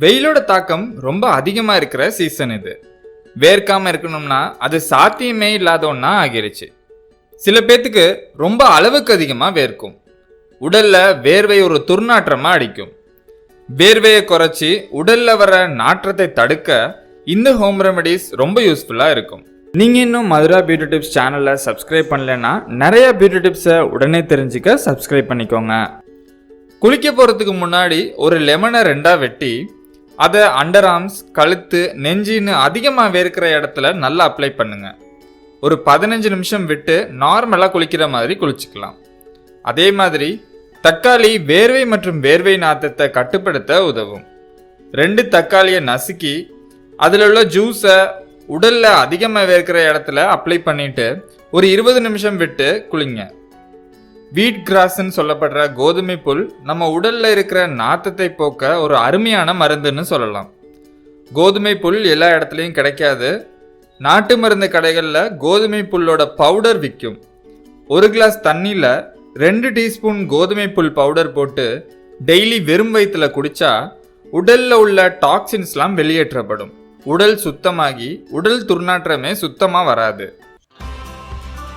வெயிலோட தாக்கம் ரொம்ப அதிகமாக இருக்கிற சீசன் இது. வேர்க்காமல் இருக்கணும்னா அது சாத்தியமே இல்லாத ஒன்றா ஆகிருச்சு. சில பேர்த்துக்கு ரொம்ப அளவுக்கு அதிகமாக வேர்க்கும். உடலில் வேர்வை ஒரு துர்நாற்றமாக அடிக்கும். வேர்வையை குறைச்சி உடலில் வர நாற்றத்தை தடுக்க இந்த ஹோம் ரெமடிஸ் ரொம்ப யூஸ்ஃபுல்லாக இருக்கும். நீங்கள் இன்னும் மதுரா பியூட்டி டிப்ஸ் சேனலை சப்ஸ்கிரைப் பண்ணலைன்னா நிறைய பியூட்டி டிப்ஸை உடனே தெரிஞ்சுக்க சப்ஸ்கிரைப் பண்ணிக்கோங்க. குளிக்க போகிறதுக்கு முன்னாடி ஒரு லெமனை ரெண்டாக வெட்டி அதை அண்டர் ஆர்ம்ஸ் கழுத்து நெஞ்சின்னு அதிகமாக வேர்க்கிற இடத்துல நல்லா அப்ளை பண்ணுங்க. ஒரு பதினஞ்சு நிமிஷம் விட்டு நார்மலாக குளிக்கிற மாதிரி குளிச்சுக்கலாம். அதே மாதிரி தக்காளி வேர்வை மற்றும் வேர்வை நாத்தத்தை கட்டுப்படுத்த உதவும். ரெண்டு தக்காளியை நசுக்கி அதில் உள்ள ஜூஸை உடலில் அதிகமாக வேர்க்கிற இடத்துல அப்ளை பண்ணிட்டு ஒரு இருபது நிமிஷம் விட்டு குளிங்க. வீட் கிராஸ்ன்னு சொல்லப்படுற கோதுமை புல் நம்ம உடல்ல இருக்கிற நாத்தத்தை போக்க ஒரு அருமையான மருந்துன்னு சொல்லலாம். கோதுமை புல் எல்லா இடத்துலையும் கிடைக்காது. நாட்டு மருந்து கடைகளில் கோதுமை புல்லோட பவுடர் விற்கும் ஒரு கிளாஸ் தண்ணியில் ரெண்டு டீஸ்பூன் கோதுமை புல் பவுடர் போட்டு டெய்லி வெறும் வயிற்றுல குடித்தா உடலில் உள்ள டாக்ஸின்ஸ்லாம் வெளியேற்றப்படும். உடல் சுத்தமாகி உடல் துர்நாற்றமே சுத்தமாக வராது.